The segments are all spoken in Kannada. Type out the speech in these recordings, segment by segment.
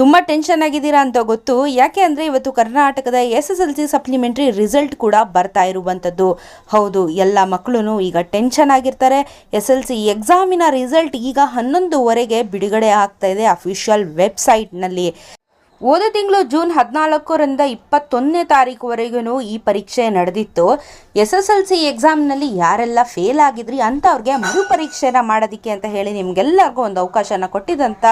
ತುಂಬ ಟೆನ್ಷನ್ ಆಗಿದ್ದೀರಾ ಅಂತ ಗೊತ್ತು. ಯಾಕೆ ಅಂದರೆ ಇವತ್ತು ಕರ್ನಾಟಕದ S S L C supplementary result ಕೂಡ ಬರ್ತಾ ಇರುವಂಥದ್ದು ಹೌದು, ಎಲ್ಲ ಮಕ್ಕಳು ಈಗ ಟೆನ್ಷನ್ ಆಗಿರ್ತಾರೆ. ಎಸ್ ಎಲ್ ಸಿ ಎಕ್ಸಾಮಿನ ರಿಸಲ್ಟ್ ಈಗ ಹನ್ನೊಂದುವರೆಗೆ ಬಿಡುಗಡೆ ಆಗ್ತಾ ಇದೆ ಅಫಿಷಿಯಲ್ ವೆಬ್ಸೈಟ್ನಲ್ಲಿ ಹೋದ ತಿಂಗಳು ಜೂನ್ ಹದಿನಾಲ್ಕರಿಂದ ಇಪ್ಪತ್ತೊಂದನೇ ತಾರೀಕುವರೆಗೂ ಈ ಪರೀಕ್ಷೆ ನಡೆದಿತ್ತು. ಎಸ್ ಎಸ್ ಎಲ್ ಸಿ ಎಕ್ಸಾಮ್ನಲ್ಲಿ ಯಾರೆಲ್ಲ ಫೇಲ್ ಆಗಿದ್ರಿ ಅಂಥವ್ರಿಗೆ ಮರುಪರೀಕ್ಷೆನ ಮಾಡೋದಕ್ಕೆ ಅಂತ ಹೇಳಿ ನಿಮಗೆಲ್ಲರಿಗೂ ಒಂದು ಅವಕಾಶನ ಕೊಟ್ಟಿದ್ದಂಥ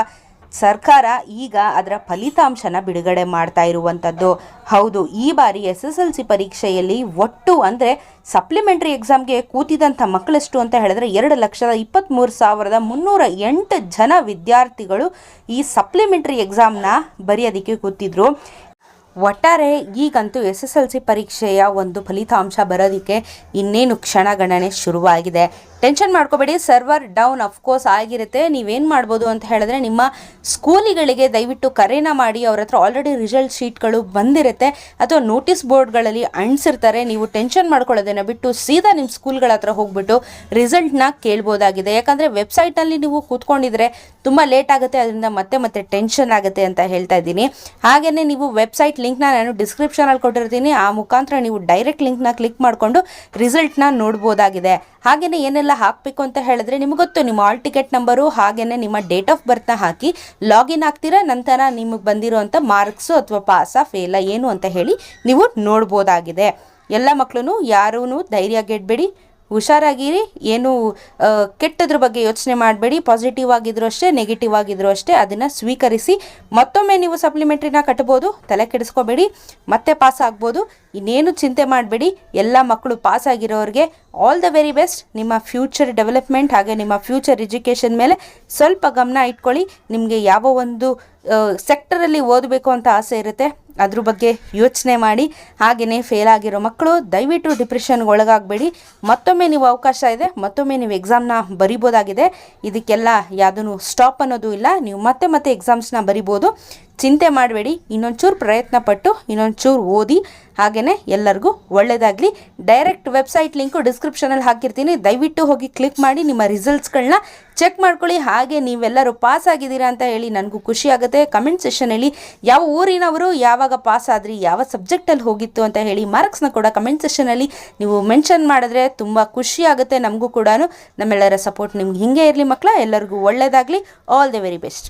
ಸರ್ಕಾರ ಈಗ ಅದರ ಫಲಿತಾಂಶನ ಬಿಡುಗಡೆ ಮಾಡ್ತಾ ಇರುವಂಥದ್ದು ಹೌದು, ಈ ಬಾರಿ ಎಸ್ ಎಸ್ ಎಲ್ ಸಿ ಪರೀಕ್ಷೆಯಲ್ಲಿ ಒಟ್ಟು ಅಂದರೆ ಸಪ್ಲಿಮೆಂಟ್ರಿ ಎಕ್ಸಾಮ್ಗೆ ಕೂತಿದಂಥ ಮಕ್ಕಳೆಷ್ಟು ಅಂತ ಹೇಳಿದ್ರೆ ಎರಡು ಲಕ್ಷದ ಇಪ್ಪತ್ತ್ಮೂರು ಸಾವಿರದ ಮುನ್ನೂರ ಎಂಟು ಜನ ವಿದ್ಯಾರ್ಥಿಗಳು ಈ ಸಪ್ಲಿಮೆಂಟ್ರಿ ಎಕ್ಸಾಮ್ನ ಬರೆಯೋದಕ್ಕೆ ಕೂತಿದ್ರು. ಒಟ್ಟಾರೆ ಈಗಂತೂ ಎಸ್ ಎಸ್ ಎಲ್ ಸಿ ಪರೀಕ್ಷೆಯ ಒಂದು ಫಲಿತಾಂಶ ಬರೋದಕ್ಕೆ ಇನ್ನೇನು ಕ್ಷಣಗಣನೆ ಶುರುವಾಗಿದೆ. ಟೆನ್ಷನ್ ಮಾಡ್ಕೋಬೇಡಿ ಸರ್ವರ್ ಡೌನ್ ಅಫ್ಕೋರ್ಸ್ ಆಗಿರುತ್ತೆ. ನೀವೇನು ಮಾಡ್ಬೋದು ಅಂತ ಹೇಳಿದ್ರೆ ನಿಮ್ಮ ಸ್ಕೂಲಿಗಳಿಗೆ ದಯವಿಟ್ಟು ಕರೆನ ಮಾಡಿ, ಅವ್ರ ಹತ್ರ ಆಲ್ರೆಡಿ ರಿಸಲ್ಟ್ ಶೀಟ್ಗಳು ಬಂದಿರುತ್ತೆ. ಅಥವಾ ನೋಟಿಸ್ ಬೋರ್ಡ್ಗಳಲ್ಲಿ ಅಂಟಿಸಿರ್ತಾರೆ ನೀವು ಟೆನ್ಷನ್ ಮಾಡ್ಕೊಳ್ಳೋದನ್ನು ಬಿಟ್ಟು ಸೀದಾ ನಿಮ್ಮ ಸ್ಕೂಲ್ಗಳ ಹತ್ರ ಹೋಗ್ಬಿಟ್ಟು ರಿಸಲ್ಟ್ನ ಕೇಳ್ಬೋದಾಗಿದೆ. ಯಾಕಂದರೆ ವೆಬ್ಸೈಟ್ನಲ್ಲಿ ನೀವು ಕೂತ್ಕೊಂಡಿದ್ರೆ ತುಂಬ ಲೇಟ್ ಆಗುತ್ತೆ, ಅದರಿಂದ ಮತ್ತೆ ಮತ್ತೆ ಟೆನ್ಷನ್ ಆಗುತ್ತೆ ಅಂತ ಹೇಳ್ತಾ ಇದ್ದೀನಿ. ಹಾಗೆಯೇ ನೀವು ವೆಬ್ಸೈಟ್ ಲಿಂಕ್ನ ನಾನು ಡಿಸ್ಕ್ರಿಪ್ಷನಲ್ಲಿ ಕೊಟ್ಟಿರ್ತೀನಿ. ಆ ಮುಖಾಂತರ ನೀವು ಡೈರೆಕ್ಟ್ ಲಿಂಕ್ನ ಕ್ಲಿಕ್ ಮಾಡಿಕೊಂಡು ರಿಸಲ್ಟ್ನ ನೋಡ್ಬೋದಾಗಿದೆ. ಹಾಗೆಯೇ ಏನೆಲ್ಲ ಹಾಕಬೇಕು ಅಂತ ಹೇಳಿದ್ರೆ ನಿಮ್ಗೆ ಗೊತ್ತು, ನಿಮ್ಮ ಆಲ್ ಟಿಕೆಟ್ ನಂಬರು ಹಾಗೆಯೇ ನಿಮ್ಮ ಡೇಟ್ ಆಫ್ ಬರ್ತ್ನ ಹಾಕಿ ಲಾಗಿನ್ ಆಗ್ತೀರಾ, ನಂತರ ನಿಮಗೆ ಬಂದಿರೋಂಥ ಮಾರ್ಕ್ಸು ಅಥವಾ ಪಾಸ ಫೇಲ ಏನು ಅಂತ ಹೇಳಿ ನೀವು ನೋಡ್ಬೋದಾಗಿದೆ. ಎಲ್ಲ ಮಕ್ಕಳು ಯಾರೂ ಧೈರ್ಯ ಗೆಡಬೇಡಿ. ಹುಷಾರಾಗಿರಿ. ಏನು ಕೆಟ್ಟದ್ರ ಬಗ್ಗೆ ಯೋಚನೆ ಮಾಡಬೇಡಿ. ಪಾಸಿಟಿವ್ ಆಗಿದ್ರು ಅಷ್ಟೇ ನೆಗೆಟಿವ್ ಆಗಿದ್ರು ಅಷ್ಟೇ ಅದನ್ನು ಸ್ವೀಕರಿಸಿ ಮತ್ತೊಮ್ಮೆ ನೀವು ಸಪ್ಲಿಮೆಂಟ್ರಿನ ಕಟ್ಬೋದು, ತಲೆ ಕೆಡಿಸ್ಕೋಬೇಡಿ, ಮತ್ತೆ ಪಾಸ್ ಆಗ್ಬೋದು. ಇನ್ನೇನು ಚಿಂತೆ ಮಾಡಬೇಡಿ. ಎಲ್ಲ ಮಕ್ಕಳು ಪಾಸ್ ಆಗಿರೋರಿಗೆ ಆಲ್ ದ ವೆರಿ ಬೆಸ್ಟ್ ನಿಮ್ಮ ಫ್ಯೂಚರ್ ಡೆವಲಪ್ಮೆಂಟ್ ಹಾಗೆ ನಿಮ್ಮ ಫ್ಯೂಚರ್ ಎಜುಕೇಷನ್ ಮೇಲೆ ಸ್ವಲ್ಪ ಗಮನ ಇಟ್ಕೊಳ್ಳಿ. ನಿಮಗೆ ಯಾವ ಒಂದು ಸೆಕ್ಟರಲ್ಲಿ ಓದಬೇಕು ಅಂತ ಆಸೆ ಇರುತ್ತೆ. ಅದ್ರ ಬಗ್ಗೆ ಯೋಚನೆ ಮಾಡಿ ಹಾಗೆಯೇ ಫೇಲ್ ಆಗಿರೋ ಮಕ್ಕಳು ದಯವಿಟ್ಟು ಡಿಪ್ರೆಷನ್ಗೆ ಒಳಗಾಗಬೇಡಿ. ಮತ್ತೊಮ್ಮೆ ನೀವು ಅವಕಾಶ ಇದೆ, ಮತ್ತೊಮ್ಮೆ ನೀವು ಎಕ್ಸಾಮ್ನ ಬರಿಬೋದಾಗಿದೆ. ಇದಕ್ಕೆಲ್ಲ ಯಾವುದೂ ಸ್ಟಾಪ್ ಅನ್ನೋದು ಇಲ್ಲ. ನೀವು ಮತ್ತೆ ಮತ್ತೆ ಎಕ್ಸಾಮ್ಸ್ನ ಬರಿಬೋದು. ಚಿಂತೆ ಮಾಡಬೇಡಿ, ಇನ್ನೊಂಚೂರು ಪ್ರಯತ್ನ ಪಟ್ಟು ಇನ್ನೊಂಚೂರು ಓದಿ ಹಾಗೇ ಎಲ್ಲರಿಗೂ ಒಳ್ಳೆಯದಾಗಲಿ ಡೈರೆಕ್ಟ್ ವೆಬ್ಸೈಟ್ ಲಿಂಕು ಡಿಸ್ಕ್ರಿಪ್ಷನಲ್ಲಿ ಹಾಕಿರ್ತೀನಿ. ದಯವಿಟ್ಟು ಹೋಗಿ ಕ್ಲಿಕ್ ಮಾಡಿ ನಿಮ್ಮ ರಿಸಲ್ಟ್ಸ್ಗಳನ್ನ ಚೆಕ್ ಮಾಡ್ಕೊಳ್ಳಿ. ಹಾಗೆ ನೀವೆಲ್ಲರೂ ಪಾಸ್ ಆಗಿದ್ದೀರಾ ಅಂತ ಹೇಳಿ ನನಗೂ ಖುಷಿ ಆಗುತ್ತೆ. ಕಮೆಂಟ್ ಸೆಷನಲ್ಲಿ ಯಾವ ಊರಿನವರು ಯಾವಾಗ ಪಾಸ್ ಆದ್ರಿ, ಯಾವ ಸಬ್ಜೆಕ್ಟಲ್ಲಿ ಹೋಗಿತ್ತು ಅಂತ ಹೇಳಿ ಮಾರ್ಕ್ಸ್ನ ಕೂಡ ಕಮೆಂಟ್ ಸೆಷನಲ್ಲಿ ನೀವು ಮೆನ್ಷನ್ ಮಾಡಿದ್ರೆ ತುಂಬ ಖುಷಿ ಆಗುತ್ತೆ ನಮಗೂ ಕೂಡ ನಮ್ಮೆಲ್ಲರ ಸಪೋರ್ಟ್ ನಿಮ್ಗೆ ಹಿಂಗೆ ಇರಲಿ ಮಕ್ಕಳ ಎಲ್ಲರಿಗೂ ಒಳ್ಳೆಯದಾಗಲಿ ಆಲ್ ದಿ ವೆರಿ ಬೆಸ್ಟ್.